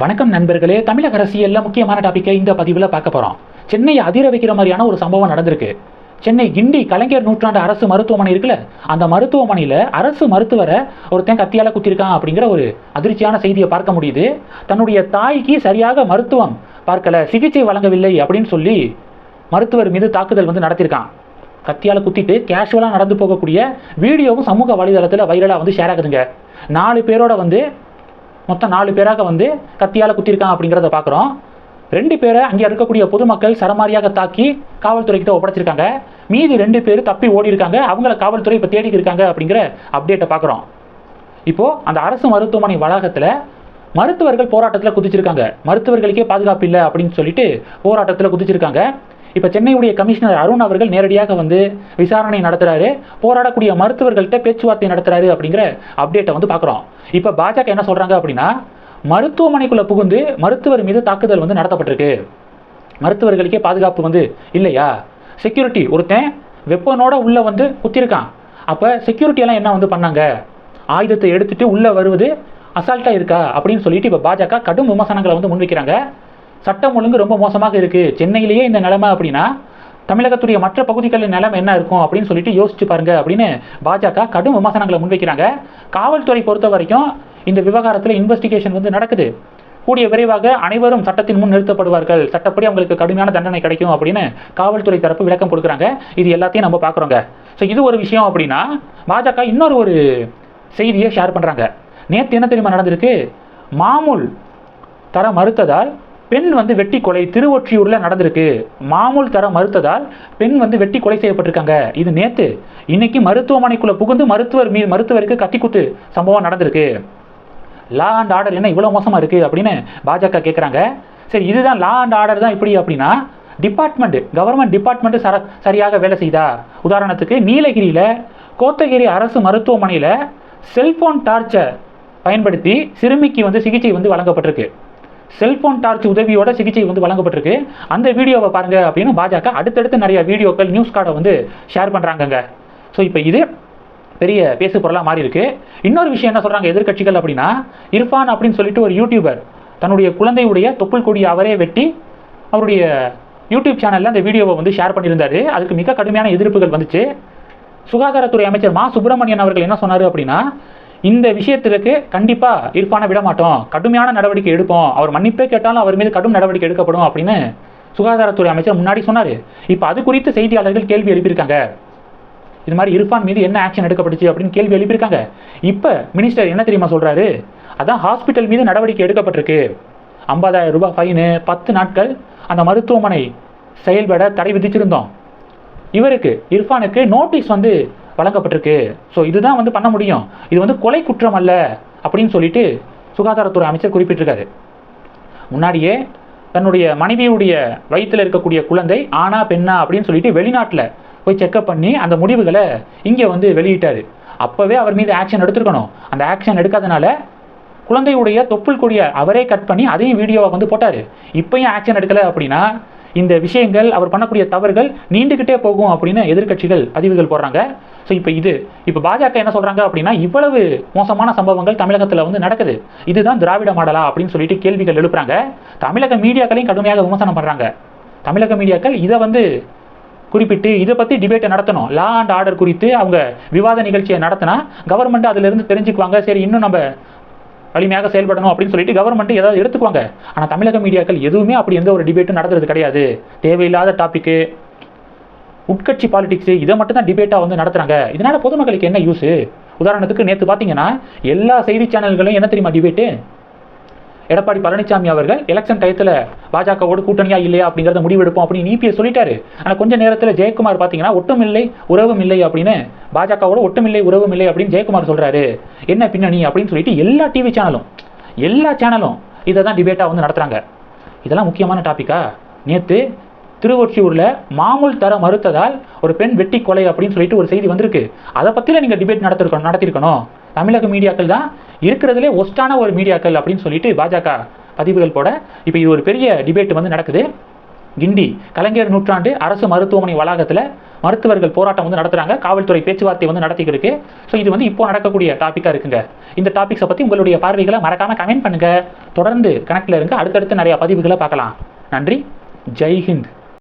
வணக்கம் நண்பர்களே தமிழக அரசியலில் முக்கியமான டாப்பிக்கை இந்த பதிவில் பார்க்க போகிறோம் சென்னையை அதிர வைக்கிற மாதிரியான ஒரு சம்பவம் நடந்திருக்கு. சென்னை கிண்டி கலைஞர் நூற்றாண்டு அரசு மருத்துவமனை இருக்குல்ல அந்த மருத்துவமனையில் அரசு மருத்துவரை ஒருத்தன் கத்தியால் குத்திருக்கான் அப்படிங்கிற ஒரு அதிர்ச்சியான செய்தியை பார்க்க முடியுது. தன்னுடைய தாய்க்கு சரியாக மருத்துவம் பார்க்கல சிகிச்சை வழங்கவில்லை அப்படின்னு சொல்லி மருத்துவர் மீது தாக்குதல் வந்து நடத்தியிருக்கான். கத்தியால் குத்திட்டு கேஷுவலாக நடந்து போகக்கூடிய வீடியோவும் சமூக வலைதளத்தில் வைரலாக வந்து ஷேர் ஆகுதுங்க. நாலு பேரோட வந்து மொத்தம் நாலு பேராக வந்து கத்தியால் குத்திருக்காங்க அப்படிங்கிறத பார்க்குறோம் ரெண்டு பேரை அங்கே இருக்கக்கூடிய பொதுமக்கள் சரமாரியாக தாக்கி காவல்துறைக்கிட்ட ஒப்படைச்சிருக்காங்க. மீதி ரெண்டு பேர் தப்பி ஓடி இருக்காங்க அவங்கள காவல்துறை இப்போ தேடி இருக்காங்க அப்படிங்கிற அப்டேட்டை பார்க்குறோம் இப்போ அந்த அரசு மருத்துவமனை வளாகத்தில் மருத்துவர்கள் போராட்டத்தில் குதிச்சிருக்காங்க. மருத்துவர்களுக்கே பாதுகாப்பு இல்லை அப்படின்னு சொல்லிட்டு போராட்டத்தில் குதிச்சிருக்காங்க. இப்போ சென்னையுடைய கமிஷனர் அருண் அவர்கள் நேரடியாக வந்து விசாரணை நடத்துகிறாரு போராடக்கூடிய மருத்துவர்கள்ட்ட பேச்சுவார்த்தை நடத்துறாரு அப்படிங்கிற அப்டேட்டை வந்து பார்க்குறோம் இப்போ பாஜக என்ன சொல்கிறாங்க அப்படின்னா மருத்துவமனைக்குள்ளே புகுந்து மருத்துவர் மீது தாக்குதல் வந்து நடத்தப்பட்டிருக்கு. மருத்துவர்களுக்கே பாதுகாப்பு வந்து இல்லையா? செக்யூரிட்டி ஒருத்தன் வெப்பனோட உள்ளே வந்து குத்திருக்கான். அப்போ செக்யூரிட்டியெல்லாம் என்ன வந்து பண்ணாங்க? ஆயுதத்தை எடுத்துட்டு உள்ளே வருவது அசால்ட்டாக இருக்கா? அப்படின்னு சொல்லிட்டு இப்போ பாஜக கடும் விமர்சனங்களை வந்து முன்வைக்கிறாங்க. சட்டம் ஒழுங்கு ரொம்ப மோசமாக இருக்குது சென்னையிலேயே இந்த நிலைமை அப்படின்னா தமிழகத்துடைய மற்ற பகுதிகளின் நிலம் என்ன இருக்கும் அப்படின்னு சொல்லிட்டு யோசிச்சு பாருங்க அப்படின்னு பாஜக கடும் விமர்சனங்களை முன்வைக்கிறாங்க. காவல்துறை பொறுத்த வரைக்கும் இந்த விவகாரத்தில் இன்வெஸ்டிகேஷன் வந்து நடக்குது. கூடிய விரைவாக அனைவரும் சட்டத்தின் முன் நிறுத்தப்படுவார்கள். சட்டப்படி அவங்களுக்கு கடுமையான தண்டனை கிடைக்கும் அப்படின்னு காவல்துறை தரப்பு விளக்கம் கொடுக்குறாங்க. இது எல்லாத்தையும் நம்ம பார்க்குறோங்க. ஸோ இது ஒரு விஷயம் அப்படின்னா பாஜக இன்னொரு ஒரு செய்தியை ஷேர் பண்ணுறாங்க நேற்று என்ன தெரியுமா நடந்திருக்கு? மாமூல் தர மறுத்ததால் பெண் வந்து வெட்டி கொலை திருவொற்றியூரில் நடந்திருக்கு. மாமூல் தர மறுத்ததால் பெண் வந்து வெட்டி கொலை செய்யப்பட்டிருக்காங்க. இது நேத்து. இன்னைக்கு மருத்துவமனைக்குள்ள புகுந்து மருத்துவர் மீ மருத்துவருக்கு கத்திக்குத்து சம்பவம் நடந்திருக்கு. லா அண்ட் ஆர்டர் என்ன இவ்வளோ மோசமாக இருக்குது அப்படின்னு பாஜக கேட்குறாங்க சரி இதுதான் லா அண்ட் ஆர்டர் தான் இப்படி அப்படின்னா டிபார்ட்மெண்ட் கவர்மெண்ட் டிபார்ட்மெண்ட் சர சரியாக வேலை செய்தா? உதாரணத்துக்கு நீலகிரியில் கோத்தகிரி அரசு மருத்துவமனையில் செல்ஃபோன் டார்ச்சை பயன்படுத்தி சிறுமிக்கு வந்து சிகிச்சை வந்து வழங்கப்பட்டிருக்கு. செல்போன் டார்ச் உதவியோட சிகிச்சை வந்து வழங்கப்பட்டிருக்கு. அந்த வீடியோவை பாருங்க அப்படின்னு பாஜக அடுத்தடுத்து நிறைய வீடியோக்கள் நியூஸ் கார்டை வந்து ஷேர் பண்ணுறாங்கங்க ஸோ இப்போ இது பெரிய பேசு பொருளாக மாறி இருக்கு இன்னொரு விஷயம் என்ன சொல்றாங்க எதிர்க்கட்சிகள் அப்படின்னா இர்ஃபான் அப்படின்னு சொல்லிட்டு ஒரு யூடியூபர் தன்னுடைய குழந்தையுடைய தொப்புள் கொடி அவரே வெட்டி அவருடைய யூடியூப் சேனலில் அந்த வீடியோவை வந்து ஷேர் பண்ணியிருந்தாரு. அதுக்கு மிக கடுமையான எதிர்ப்புகள் வந்துச்சு. சுகாதாரத்துறை அமைச்சர் மா சுப்பிரமணியன் அவர்கள் என்ன சொன்னார் அப்படின்னா இந்த விஷயத்திற்கு கண்டிப்பாக இர்ஃபானை விட மாட்டோம் கடுமையான நடவடிக்கை எடுப்போம். அவர் மன்னிப்பே கேட்டாலும் அவர் மீது கடும் நடவடிக்கை எடுக்கப்படும் அப்படின்னு சுகாதாரத்துறை அமைச்சர் முன்னாடி சொன்னார். இப்போ அது குறித்து செய்தியாளர்கள் கேள்வி எழுப்பியிருக்காங்க. இது மாதிரி இர்ஃபான் மீது என்ன ஆக்ஷன் எடுக்கப்பட்டுச்சு அப்படின்னு கேள்வி எழுப்பியிருக்காங்க. இப்போ மினிஸ்டர் என்ன தெரியுமா சொல்கிறாரு அதான் ஹாஸ்பிட்டல் மீது நடவடிக்கை எடுக்கப்பட்டிருக்கு. ஐம்பதாயிரம் ரூபாய் ஃபைனு பத்து நாட்கள் அந்த மருத்துவமனை செயல்பட தடை விதிச்சிருந்தோம். இவருக்கு இர்ஃபானுக்கு நோட்டீஸ் வந்து வழங்கப்பட்டிருக்கு. ஸோ இதுதான் வந்து பண்ண முடியும். இது வந்து கொலை குற்றம் அல்ல அப்படின்னு சொல்லிட்டு சுகாதாரத்துறை அமைச்சர் குறிப்பிட்டிருக்காரு. முன்னாடியே தன்னுடைய மனைவியுடைய வயிற்றில் இருக்கக்கூடிய குழந்தை ஆனா பெண்ணா அப்படின்னு சொல்லிட்டு வெளிநாட்டில் போய் செக்அப் பண்ணி அந்த முடிவுகளை இங்கே வந்து வெளியிட்டார். அப்போவே அவர் மீது ஆக்ஷன் எடுத்திருக்கணும். அந்த ஆக்ஷன் எடுக்காதனால குழந்தையுடைய தொப்புள் கொடியை அவரே கட் பண்ணி அதையும் வீடியோவை வந்து போட்டார். இப்பயும் ஆக்ஷன் எடுக்கலை அப்படின்னா இந்த விஷயங்கள் அவர் பண்ணக்கூடிய தவறுகள் நீண்டுகிட்டே போகும் அப்படின்னு எதிர்க்கட்சிகள் பதிவுகள் போடுறாங்க. ஸோ இப்போ இது இப்போ பாஜக என்ன சொல்கிறாங்க அப்படின்னா இவ்வளவு மோசமான சம்பவங்கள் தமிழகத்தில் வந்து நடக்குது. இதுதான் திராவிட மாடலா அப்படின்னு சொல்லிட்டு கேள்விகள் எழுப்புறாங்க. தமிழக மீடியாக்களையும் கடுமையாக விமர்சனம் பண்ணுறாங்க தமிழக மீடியாக்கள் இதை வந்து குறிப்பிட்டு இதை பற்றி டிபேட்டை நடத்தணும். லா அண்ட் ஆர்டர் குறித்து அவங்க விவாத நிகழ்ச்சியை நடத்தினா கவர்மெண்ட் அதிலிருந்து தெரிஞ்சுக்குவாங்க. சரி இன்னும் நம்ம வலிமையாக செயல்படணும் அப்படின்னு சொல்லிட்டு கவர்மெண்ட் ஏதாவது எடுத்துக்குவாங்க. ஆனால் தமிழக மீடியாக்கள் எதுவுமே அப்படி எந்த ஒரு டிபேட்டும் நடத்துறது கிடையாது. தேவையில்லாத டாப்பிக்கு உட்கட்சி பாலிடிக்ஸ் இதை மட்டும் தான் டிபேட்டாக வந்து நடத்துறாங்க. இதனால் பொதுமக்களுக்கு என்ன யூஸு உதாரணத்துக்கு நேற்று பார்த்தீங்கன்னா எல்லா செய்தி சேனல்களையும் என்ன தெரியுமா டிபேட்டு எடப்பாடி பழனிசாமி அவர்கள் எலெக்ஷன் டயத்தில் பாஜகவோடு கூட்டணியா இல்லையா அப்படிங்கிறத முடிவெடுப்போம் அப்படின்னு இபிஎஸ் சொல்லிட்டாரு. ஆனால் கொஞ்ச நேரத்தில் ஜெயக்குமார் பார்த்தீங்கன்னா ஒட்டும் இல்லை உறவும் இல்லை அப்படின்னு பாஜகவோட ஒட்டும் இல்லை உறவும் இல்லை அப்படின்னு ஜெயக்குமார் சொல்கிறாரு என்ன பின்னணி? அப்படின்னு சொல்லிட்டு எல்லா டிவி சேனலும் எல்லா சேனலும் இதை தான் டிபேட்டாக வந்து நடத்துகிறாங்க இதெல்லாம் முக்கியமான டாப்பிக்கா நேற்று திருவொற்றியூரில் மாமூல் தர மறுத்ததால் ஒரு பெண் வெட்டி கொலை அப்படின்னு சொல்லிட்டு ஒரு செய்தி வந்திருக்கு. அதை பற்றியில் நீங்கள் டிபேட் நடத்திருக்கணும் நடத்திருக்கணும் தமிழக மீடியாக்கள் தான் இருக்கிறதுலே ஒஸ்டான ஒரு மீடியாக்கள் அப்படின்னு சொல்லிட்டு பாஜக பதிவுகள் போட இப்போ இது ஒரு பெரிய டிபேட் வந்து நடக்குது. கிண்டி கலைஞர் நூற்றாண்டு அரசு மருத்துவமனை வளாகத்தில் மருத்துவர்கள் போராட்டம் வந்து நடத்துகிறாங்க காவல்துறை பேச்சுவார்த்தை வந்து நடத்திக்கிட்டு ஸோ இது வந்து இப்போ நடக்கக்கூடிய டாப்பிக்காக இருக்குங்க. இந்த டாபிக்ஸை பற்றி உங்களுடைய பார்வைகளை மறக்காமல் கமெண்ட் பண்ணுங்கள் தொடர்ந்து கணக்கில் இருங்க. அடுத்தடுத்து நிறைய பதிவுகளை பார்க்கலாம். நன்றி. ஜெய் ஹிந்த்.